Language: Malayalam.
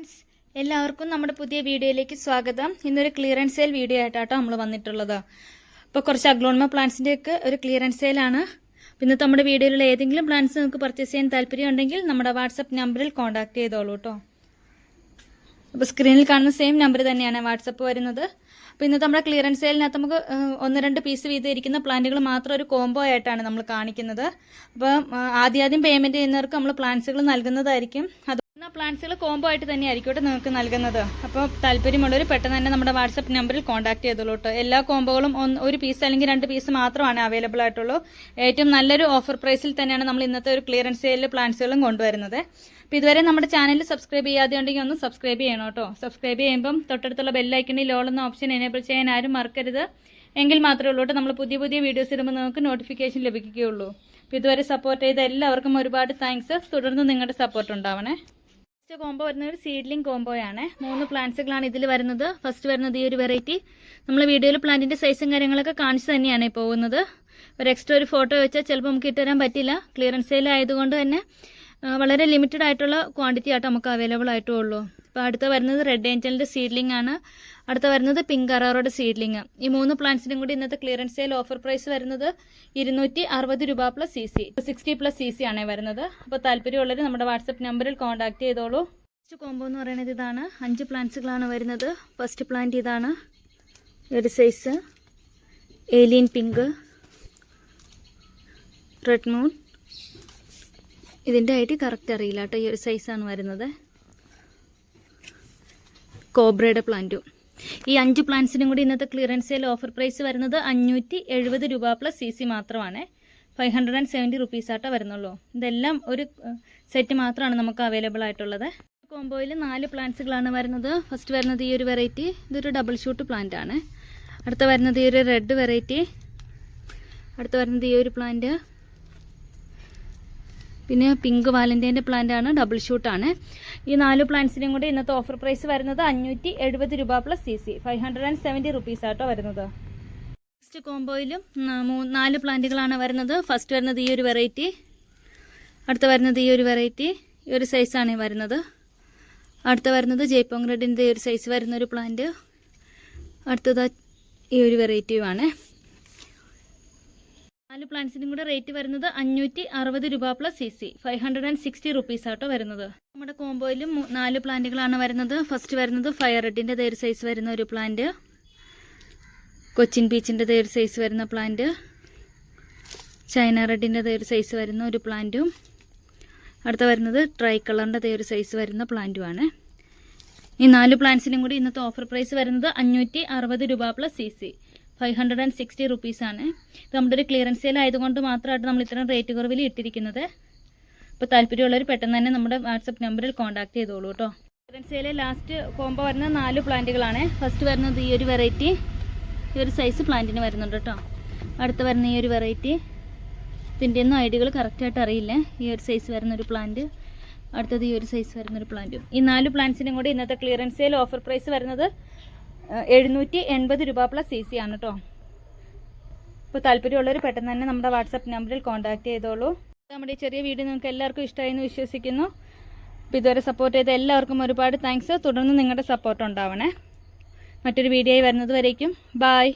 ഫ്രണ്ട്സ് എല്ലാവർക്കും നമ്മുടെ പുതിയ വീഡിയോയിലേക്ക് സ്വാഗതം. ഇന്നൊരു ക്ലിയറൻസ് സെയിൽ വീഡിയോ ആയിട്ടാട്ടോ നമ്മൾ വന്നിട്ടുള്ളത്. ഇപ്പോൾ കുറച്ച് അഗ്ലോൺമ പ്ലാന്റ്സിന്റെ ഒക്കെ ഒരു ക്ലിയറൻസ് സെയിലാണ് ഇന്നത്തെ നമ്മുടെ വീഡിയോയിലുള്ള ഏതെങ്കിലും പ്ലാന്റ്സ് നിങ്ങൾക്ക് പർച്ചേസ് ചെയ്യാൻ താല്പര്യം ഉണ്ടെങ്കിൽ നമ്മുടെ വാട്സപ്പ് നമ്പറിൽ കോൺടാക്ട് ചെയ്തോളൂ കേട്ടോ അപ്പോൾ സ്ക്രീനിൽ കാണുന്ന സെയിം നമ്പർ തന്നെയാണ് വാട്സപ്പ് വരുന്നത്. അപ്പോൾ ഇന്നത്തെ നമ്മുടെ ക്ലിയറൻസ് സെയിലിനകത്ത് നമുക്ക് ഒന്ന് രണ്ട് പീസ് വീതം ഇരിക്കുന്ന പ്ലാന്റുകൾ മാത്രം ഒരു കോംബോ ആയിട്ടാണ് നമ്മൾ കാണിക്കുന്നത്. അപ്പോൾ ആദ്യം ആദ്യം പേയ്മെന്റ് ചെയ്യുന്നവർക്ക് നമ്മൾ പ്ലാന്റ്സുകൾ നൽകുന്നതായിരിക്കും. അത് പ്ലാന്റ്സുകൾ കോംബോ ആയിട്ട് തന്നെ ആയിരിക്കും കേട്ടോ നിങ്ങൾക്ക് നൽകുന്നത്. അപ്പോൾ താല്പര്യമുള്ളവർ പെട്ടെന്ന് തന്നെ നമ്മുടെ വാട്സപ്പ് നമ്പറിൽ കോൺടാക്ട് ചെയ്തോളൂ കേട്ടോ. എല്ലാ കോംബോകളും ഒരു പീസ് അല്ലെങ്കിൽ രണ്ട് പീസ് മാത്രമാണ് അവൈലബിൾ ആയിട്ടുള്ളൂ. ഏറ്റവും നല്ലൊരു ഓഫർ പ്രൈസിൽ തന്നെയാണ് നമ്മൾ ഇന്നത്തെ ഒരു ക്ലിയറൻസ് സെയിലിൽ പ്ലാന്റ്സുകളും കൊണ്ടുവരുന്നത്. അപ്പോൾ ഇതുവരെ നമ്മുടെ ചാനൽ സബ്സ്ക്രൈബ് ചെയ്യാതെ ഉണ്ടെങ്കിൽ ഒന്ന് സബ്സ്ക്രൈബ് ചെയ്യണം കേട്ടോ. സബ്സ്ക്രൈബ് ചെയ്യുമ്പം തൊട്ടടുത്തുള്ള ബെല്ലൈക്കണിൽ ലോൾ എന്ന ഓപ്ഷൻ എനേബിൾ ചെയ്യാൻ ആരും മറക്കരുത്. എങ്കിൽ മാത്രമേ ഉള്ളൂ കേട്ടോ. നമ്മൾ പുതിയ പുതിയ വീഡിയോസ് ഇടുമ്പോൾ നിങ്ങൾക്ക് നോട്ടിഫിക്കേഷൻ ലഭിക്കുകയുള്ളൂ. ഇതുവരെ സപ്പോർട്ട് ചെയ്ത എല്ലാവർക്കും ഒരുപാട് താങ്ക്സ് തുടർന്ന് നിങ്ങളുടെ സപ്പോർട്ട് ഉണ്ടാവണേ. ഫസ്റ്റ് കോംബോ വരുന്നത് ഒരു സീഡ്ലിംഗ് കോംബോയാണ് മൂന്ന് പ്ലാന്റ്സുകളാണ് ഇതിൽ വരുന്നത്. ഫസ്റ്റ് വരുന്നത് ഈ ഒരു വെറൈറ്റി നമ്മൾ വീഡിയോയിൽ പ്ലാന്റിന്റെ സൈസും കാര്യങ്ങളൊക്കെ കാണിച്ചു തന്നെയാണ് പോകുന്നത്. ഒരു എക്സ്ട്രാ ഒരു ഫോട്ടോ വെച്ചാൽ ചിലപ്പോൾ നമുക്ക് ഇട്ടുതരാൻ പറ്റില്ല. ക്ലിയറൻസ് സെയിൽ ആയതുകൊണ്ട് തന്നെ വളരെ ലിമിറ്റഡ് ആയിട്ടുള്ള ക്വാണ്ടിറ്റി ആയിട്ട് നമുക്ക് അവൈലബിൾ ആയിട്ടുള്ളൂ. ഇപ്പോൾ അടുത്ത വരുന്നത് റെഡ് ഏഞ്ചലിന്റെ സീഡ്ലിംഗ് ആണ്. അടുത്ത വരുന്നത് പിങ്ക് അറാറോയുടെ സീഡ്ലിംഗ് ഈ മൂന്ന് പ്ലാന്റ്സിനും കൂടി ഇന്നത്തെ ക്ലിയറൻസ് സെയിൽ ഓഫർ പ്രൈസ് വരുന്നത് ഇരുന്നൂറ്റി അറുപത് രൂപ plus C C sixty plus C C ആണ് വരുന്നത്. അപ്പോൾ താല്പര്യമുള്ളവർ നമ്മുടെ വാട്സപ്പ് നമ്പറിൽ കോൺടാക്ട് ചെയ്തോളൂ. ഫസ്റ്റ് കോംബോ എന്ന് പറയുന്നത് ഇതാണ്. അഞ്ച് പ്ലാന്റ്സുകളാണ് വരുന്നത്. ഫസ്റ്റ് പ്ലാന്റ് ഇതാണ്. ഒരു size alien pink red moon ഇതിന്റെ ഐ കറക്റ്റ് അറിയില്ല കേട്ടോ. ഈ ഒരു സൈസാണ് വരുന്നത്. കോബ്രയുടെ പ്ലാന്റും. ഈ അഞ്ച് പ്ലാന്റ്സിനും കൂടി ഇന്നത്തെ ക്ലിയറൻസ് സെയിൽ ഓഫർ പ്രൈസ് വരുന്നത് അഞ്ഞൂറ്റി എഴുപത് രൂപ പ്ലസ് സി സി മാത്രമാണ്. Five hundred and seventy rupees ആട്ടോ വരുന്നുള്ളൂ. ഇതെല്ലാം ഒരു സെറ്റ് മാത്രമാണ് നമുക്ക് അവൈലബിൾ ആയിട്ടുള്ളത്. കോംബോയിൽ നാല് പ്ലാന്റ്സുകളാണ് വരുന്നത്. ഫസ്റ്റ് വരുന്നത് ഈ ഒരു വെറൈറ്റി ഇതൊരു ഡബിൾ ഷൂട്ട് പ്ലാന്റ് ആണ്. അടുത്ത വരുന്നത് ഈ ഒരു റെഡ് വെറൈറ്റി അടുത്ത വരുന്നത് ഈ ഒരു പ്ലാന്റ് പിന്നെ പിങ്ക് വാലന്റൈന്റെ പ്ലാന്റ് ആണ് ഡബിൾ ഷൂട്ടാണ് ഈ നാല് പ്ലാന്റ്സിനും കൂടി ഇന്നത്തെ ഓഫർ പ്രൈസ് വരുന്നത് അഞ്ഞൂറ്റി എഴുപത് രൂപ plus C C five hundred and seventy rupees ആട്ടോ വരുന്നത്. നെക്സ്റ്റ് കോംബോയിലും നാല് പ്ലാന്റുകളാണ് വരുന്നത്. ഫസ്റ്റ് വരുന്നത് ഈ ഒരു വെറൈറ്റി അടുത്ത വരുന്നത് ഈ ഒരു വെറൈറ്റി ഈ ഒരു സൈസാണ് വരുന്നത്. അടുത്ത വരുന്നത് ജയ്പോങ് റെഡിന്റെ ഒരു സൈസ് വരുന്ന ഒരു പ്ലാന്റ്. അടുത്തത് ഈ ഒരു വെറൈറ്റിയുമാണ് നാല് പ്ലാന്റ്സിനും കൂടെ റേറ്റ് വരുന്നത് അഞ്ഞൂറ്റി അറുപത് രൂപ plus C C five hundred and sixty rupees ആട്ടോ വരുന്നത്. നമ്മുടെ കോമ്പോയിലും നാല് പ്ലാന്റുകളാണ് വരുന്നത്. ഫസ്റ്റ് വരുന്നത് ഫയർ റെഡിന്റെ തേര് സൈസ് വരുന്ന ഒരു പ്ലാന്റ്. കൊച്ചിൻ ബീച്ചിന്റെ തേര് സൈസ് വരുന്ന പ്ലാന്റ്. ചൈന റെഡിന്റെ തേര് സൈസ് വരുന്ന ഒരു പ്ലാന്റും. അടുത്ത വരുന്നത് ട്രൈ കളറിന്റെ തേര് സൈസ് വരുന്ന പ്ലാന്റുമാണ്. ഈ നാല് പ്ലാന്റ്സിനും കൂടി ഇന്നത്തെ ഓഫർ പ്രൈസ് വരുന്നത് അഞ്ഞൂറ്റി അറുപത് രൂപ plus C C five hundred and sixty റുപ്പീസാണ്. ഇത് നമ്മുടെ ഒരു ക്ലിയറൻസ് സെയിൽ ആയതുകൊണ്ട് മാത്രമായിട്ട് നമ്മൾ ഇത്രയും റേറ്റ് കുറവിൽ ഇട്ടിരിക്കുന്നത്. അപ്പോൾ താല്പര്യമുള്ളവർ പെട്ടെന്ന് തന്നെ നമ്മുടെ വാട്സപ്പ് നമ്പറിൽ കോൺടാക്ട് ചെയ്തോളൂ കേട്ടോ ക്ലിയറൻസ് സെയിലെ ലാസ്റ്റ് കോംബോ വരുന്ന നാല് പ്ലാന്റുകളാണ്. ഫസ്റ്റ് വരുന്നത് ഈ ഒരു വെറൈറ്റി ഈ ഒരു സൈസ് പ്ലാന്റിന് വരുന്നുണ്ട് കേട്ടോ അടുത്ത് വരുന്ന ഈ ഒരു വെറൈറ്റി ഇതിന്റെ ഒന്നും ഐഡിയകൾ കറക്റ്റായിട്ട് അറിയില്ല. ഈ ഒരു സൈസ് വരുന്ന ഒരു പ്ലാന്റ് അടുത്തത് ഈ ഒരു സൈസ് വരുന്ന ഒരു പ്ലാന്റും ഈ നാല് പ്ലാന്റ്സിനും കൂടി ഇന്നത്തെ ക്ലിയറൻസ് സെയിൽ ഓഫർ പ്രൈസ് വരുന്നത് എഴുന്നൂറ്റി എൺപത് രൂപ പ്ലസ് സി സി ആണ് കേട്ടോ ഇപ്പോൾ താല്പര്യമുള്ളവർ പെട്ടെന്ന് തന്നെ നമ്മുടെ വാട്സപ്പ് നമ്പറിൽ കോൺടാക്ട് ചെയ്തോളൂ. നമ്മുടെ ഈ ചെറിയ വീഡിയോ നിങ്ങൾക്ക് എല്ലാവർക്കും ഇഷ്ടമായി എന്ന് വിശ്വസിക്കുന്നു. അപ്പോൾ ഇതുവരെ സപ്പോർട്ട് ചെയ്ത എല്ലാവർക്കും ഒരുപാട് താങ്ക്സ് തുടർന്ന് നിങ്ങളുടെ സപ്പോർട്ട് ഉണ്ടാവണേ. മറ്റൊരു വീഡിയോ വരുന്നത് വരേക്കും. ബായ്